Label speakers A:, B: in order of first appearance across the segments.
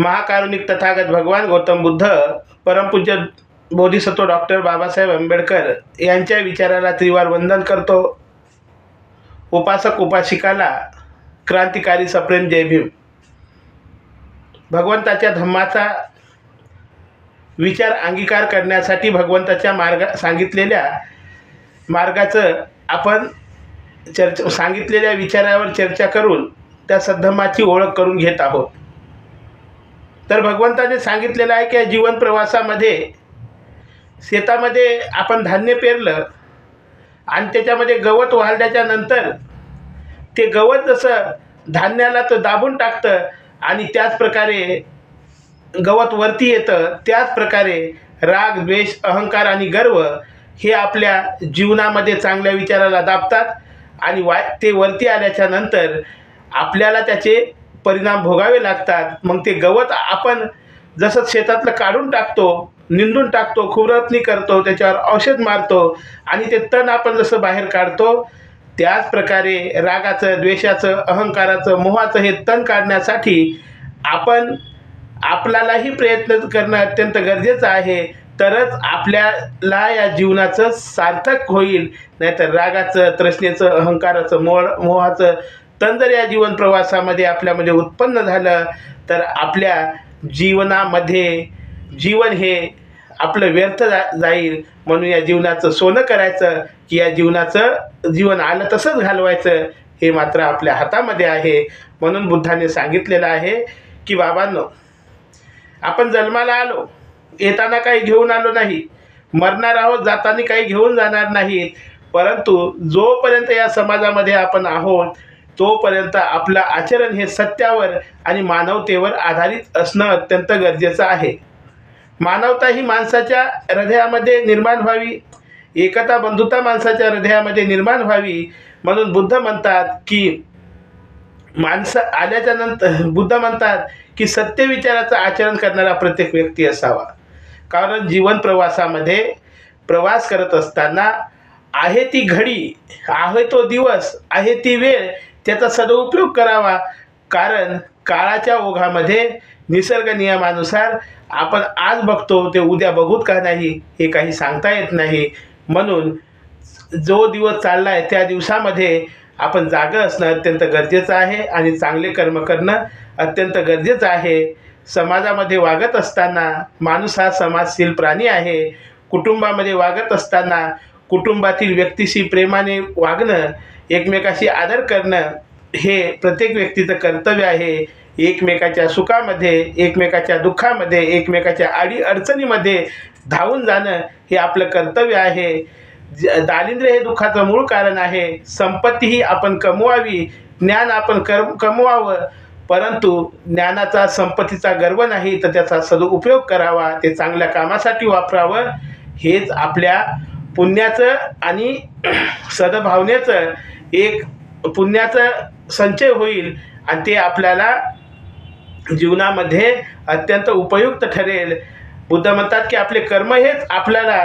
A: महाकारुणिक तथागत भगवान गौतम बुद्ध परमपूज्य बोधिसत्व डॉक्टर बाबासाहेब आंबेडकर यांच्या विचाराला त्रिवार वंदन करतो. उपासक उपासिकाला क्रांतिकारी सप्रेम जय भीम. भगवंताच्या धम्माचा विचार अंगीकार करण्यासाठी भगवंताच्या मार्ग सांगितलेल्या मार्गाचं आपण चर्च सांगितलेल्या विचारावर चर्चा करून त्या सद्धम्माची ओळख करून घेत आहोत. तर भगवंताने सांगितलेलं आहे की जीवन प्रवासामध्ये शेतामध्ये आपण धान्य पेरलं आणि त्याच्यामध्ये गवत वाढल्याच्या नंतर ते गवत जसं धान्याला तर दाबून टाकतं आणि त्याच प्रकारे गवत वरती येतं त्याच प्रकारे राग द्वेष अहंकार आणि गर्व हे आपल्या जीवनामध्ये चांगल्या विचाराला दाबतात आणि वा ते वरती आल्याच्यानंतर आपल्याला त्याचे परिणाम भोगावे लागतात. मग ते गवत आपण जसं शेतातलं काढून टाकतो निंदून टाकतो खुरपणी करतो त्याच्यावर औषध मारतो आणि ते तण आपण जसं बाहेर काढतो त्याच प्रकारे रागाचं द्वेषाचं अहंकाराचं मोहाचं हे तण काढण्यासाठी आपण आपल्यालाही प्रयत्न करणं अत्यंत गरजेचं आहे. तरच आपल्याला या जीवनाचं सार्थक होईल. नाहीतर रागाचं तृष्णेचं अहंकाराचं मोळ मोहाचं तण या जीवन प्रवासामध्ये आपल्यामध्ये उत्पन्न झालं तर आपल्या जीवनामध्ये जीवन हे आपलं व्यर्थ जा जाईल. म्हणून या जीवनाचं सोनं करायचं की या जीवनाचं जीवन आलं तसंच घालवायचं हे मात्र आपल्या हातामध्ये आहे. म्हणून बुद्धाने सांगितलेलं आहे की बाबांनो आपण जन्माला आलो येताना काही घेऊन आलो नाही मरणार आहोत जाताना काही घेऊन जाणार नाहीत परंतु जोपर्यंत या समाजामध्ये आपण आहोत तोपर्यंत आपलं आचरण हे सत्यावर आणि मानवतेवर आधारित असणं अत्यंत गरजेचं आहे. मानवता ही माणसाच्या हृदयामध्ये निर्माण व्हावी. एकता बंधुता माणसाच्या हृदयामध्ये निर्माण व्हावी म्हणून बुद्ध म्हणतात की माणसं आल्याच्यानंतर बुद्ध म्हणतात की सत्य विचाराचं आचरण करणारा प्रत्येक व्यक्ती असावा. कारण जीवन प्रवासामध्ये प्रवास करत असताना आहे ती घडी आहे तो दिवस आहे ती वेळ त्याचा सदुपयोग करावा. कारण काळाच्या ओघामध्ये निसर्ग नियमानुसार आपण आज बघतो ते उद्या बघूत का नाही हे काही सांगता येत नाही. म्हणून जो दिवस चालला आहे त्या दिवसामध्ये आपण जागं असणं अत्यंत गरजेचं आहे आणि चांगले कर्म करणं अत्यंत गरजेचं आहे. समाजामध्ये वागत असताना माणूस हा समाजशील प्राणी आहे. कुटुंबामध्ये वागत असताना कुटुंबातील व्यक्तीशी प्रेमाने वागणं एकमेकाशी आदर करणं हे प्रत्येक व्यक्तीचं कर्तव्य आहे. एकमेकाच्या सुखामध्ये एकमेकाच्या दुःखामध्ये एकमेकाच्या आडी अडचणीमध्ये धावून जाणं हे आपलं कर्तव्य आहे. ज दारिद्र्य हे दुःखाचं मूळ कारण आहे. संपत्तीही आपण कमवावी ज्ञान आपण कर कमवावं परंतु ज्ञानाचा संपत्तीचा गर्व नाही तर त्याचा सदुपयोग करावा ते चांगल्या कामासाठी वापरावं हेच आपल्या पुण्याचं आणि सद्भावनेचं एक पुण्याचा संचय होईल आणि ते आपल्याला जीवनामध्ये अत्यंत उपयुक्त ठरेल. बुद्ध म्हणतात की आपले कर्म हेच आपल्याला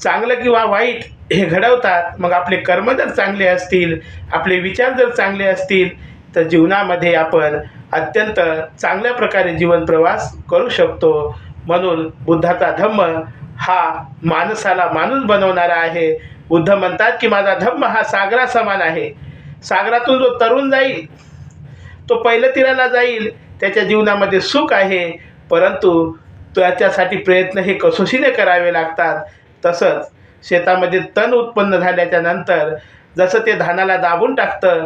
A: चांगलं किंवा वाईट हे घडवतात. मग आपले कर्म जर चांगले असतील आपले विचार जर चांगले असतील तर जीवनामध्ये आपण अत्यंत चांगल्या प्रकारे जीवन प्रवास करू शकतो. म्हणून बुद्धाचा धम्म हा माणसाला माणूस बनवणारा आहे. बुद्ध म्हणतात की माझा धम्म हा सागरा समान आहे. सागरातून जो तरुण जाईल तो पहिलं तीराला जाईल त्याच्या जीवनामध्ये सुख आहे. परंतु त्याच्यासाठी प्रयत्न हे कसोशीने करावे लागतात. तसंच शेतामध्ये तण उत्पन्न झाल्याच्यानंतर जसं ते धानाला दाबून टाकतं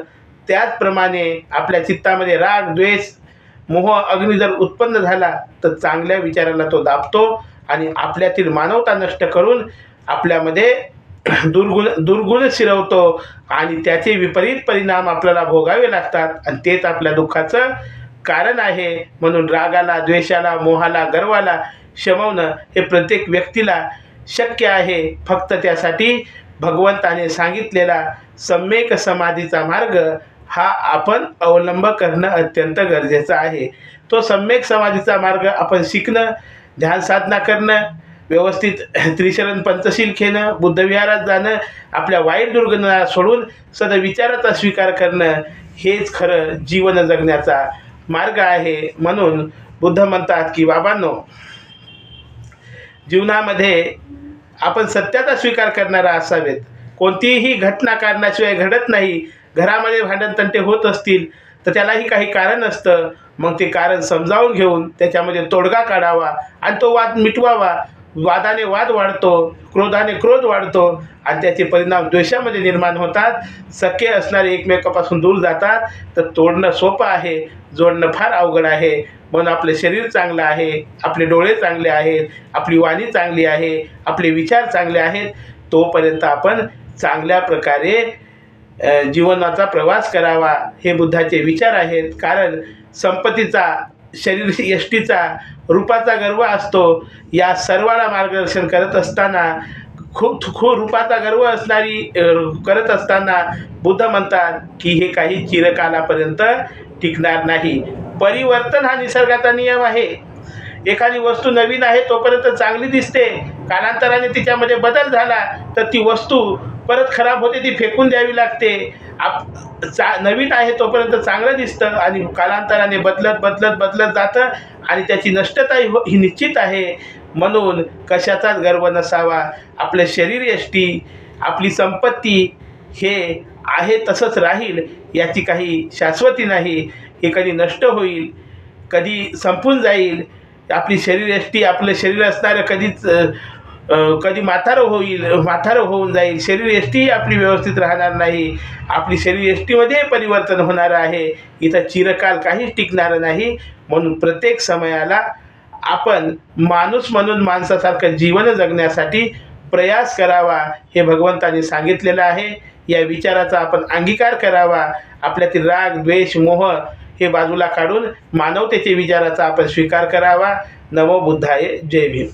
A: त्याचप्रमाणे आपल्या चित्तामध्ये राग द्वेष मोह अग्नी जर उत्पन्न झाला तर चांगल्या विचाराला तो दाबतो आणि आपल्यातील मानवता नष्ट करून आपल्यामध्ये दुर्गुण दुर्गुण शिरवतो आणि त्याचे विपरीत परिणाम आपल्याला भोगावे लागतात. आणि तेच आपल्या दुःखाचं कारण आहे. म्हणून रागाला द्वेषाला मोहाला गर्वाला शमवणं हे प्रत्येक व्यक्तीला शक्य आहे. फक्त त्यासाठी भगवंताने सांगितलेला सम्यक समाधीचा मार्ग हा आपण अवलंब करणं अत्यंत गरजेचं आहे. तो सम्यक समाधीचा मार्ग आपण शिकणं ध्यानसाधना करणं व्यवस्थित त्रिशरण पंचशील घेणं बुद्धविहारात जाणं आपल्या वाईट दुर्गुणाला सोडून सदविचाराचा स्वीकार करणं हेच खरं जीवन जगण्याचा मार्ग आहे म्हणून बुद्ध म्हणतात की बाबांनो जीवनामध्ये आपण सत्याचा स्वीकार करणारा असावेत. कोणतीही घटना कारणाशिवाय घडत नाही. घरामध्ये भांडणतंटे होत असतील तर त्यालाही काही कारण असतं. मग ते कारण समजावून घेऊन त्याच्यामध्ये तोडगा काढावा आणि तो वाद मिटवावा. वादाने वाद वाढतो क्रोधाने क्रोध वाढतो आणि त्याचे परिणाम द्वेषामध्ये निर्माण होतात. सख्य असणारे एकमेकापासून दूर जातात. तर तोडणं सोपं आहे जोडणं फार अवघड आहे. म्हणून आपलं शरीर चांगलं आहे आपले डोळे चांगले आहेत आपली वाणी चांगली आहे आपले विचार चांगले आहेत. तोपर्यंत आपण चांगल्या प्रकारे जीवनाचा प्रवास करावा. हे बुद्धाचे विचार आहेत. कारण संपत्तीचा शरीर यष्टीचा रूपाचा गर्व असतो. या सर्वाला मार्गदर्शन करत असताना खूप खूप रूपाचा गर्व असणारी करत असताना बुद्ध म्हणतात की हे काही चिरकालापर्यंत टिकणार नाही. परिवर्तन हा निसर्गाचा नियम आहे. एखादी वस्तू नवीन आहे तोपर्यंत चांगली दिसते. कालांतराने तिच्यामध्ये बदल झाला तर ती वस्तू परत खराब होते ती फेकून द्यावी लागते. आप चा नवीन आहे तोपर्यंत चांगलं दिसतं आणि कालांतराने बदलत बदलत बदलत जातं आणि त्याची नष्टता ही हो- ही निश्चित आहे. म्हणून कशाचाच गर्व नसावा? आपलं शरीर यष्टी आपली संपत्ती हे आहे तसंच राहील याची काही शाश्वती नाही. हे कधी नष्ट होईल कधी संपून जाईल. आपली शरीर यष्टी आपलं शरीर असणारं कधीच कधी म्हातारं होईल म्हातारं होऊन जाईल. शरीर एष्टीही आपली व्यवस्थित राहणार नाही. आपली शरीर एष्टीमध्ये परिवर्तन होणार आहे. इथं चिरकाल काहीच टिकणारं नाही. म्हणून प्रत्येक समयाला आपण माणूस म्हणून माणसासारखं जीवन जगण्यासाठी प्रयास करावा हे भगवंतानी सांगितलेलं आहे. या विचाराचा आपण अंगीकार करावा. आपल्यातील राग द्वेष मोह हे बाजूला काढून मानवतेचे विचाराचा आपण स्वीकार करावा. नमो बुद्धाय. जय भीम.